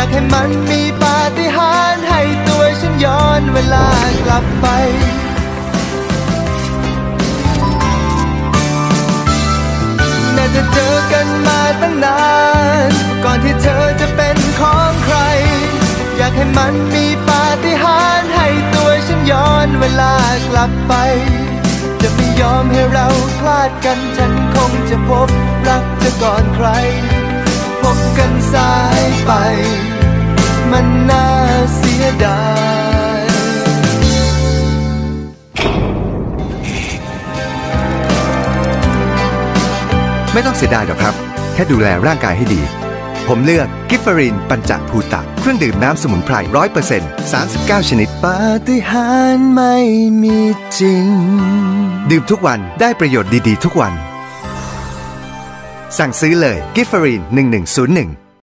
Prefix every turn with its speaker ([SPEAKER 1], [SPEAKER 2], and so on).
[SPEAKER 1] ากให้มันมีปาฏิหาริย์ให้ตัวฉันย้อนเวลากลับไปน่าจะเจอกันมาตั้งนาน ก่อนที่เธอจะเป็นของใคร อยากให้มันมีปาฏิหาริย์ให้ตัวฉันย้อนเวลากลับไป จะไม่ยอมให้เราคลาดกันฉันคงจะพบรักเธอก่อนใคร พบกันสาย ดาย
[SPEAKER 2] ไม่ต้องเสียดายหรอกครับ แค่ดูแลร่างกายให้ดี ผมเลือกกิฟเฟอรินปัญจภูตะเครื่องดื่มน้ำสมุนไพรร้อยเปอร์เซ็นต์สารสก้าวชนิด
[SPEAKER 1] ปาฏิหาริย์ไม่มีจริง
[SPEAKER 2] ดื่มทุกวันได้ประโยชน์ดีๆ ทุกวัน สั่งซื้อเลยกิฟเฟอริน1101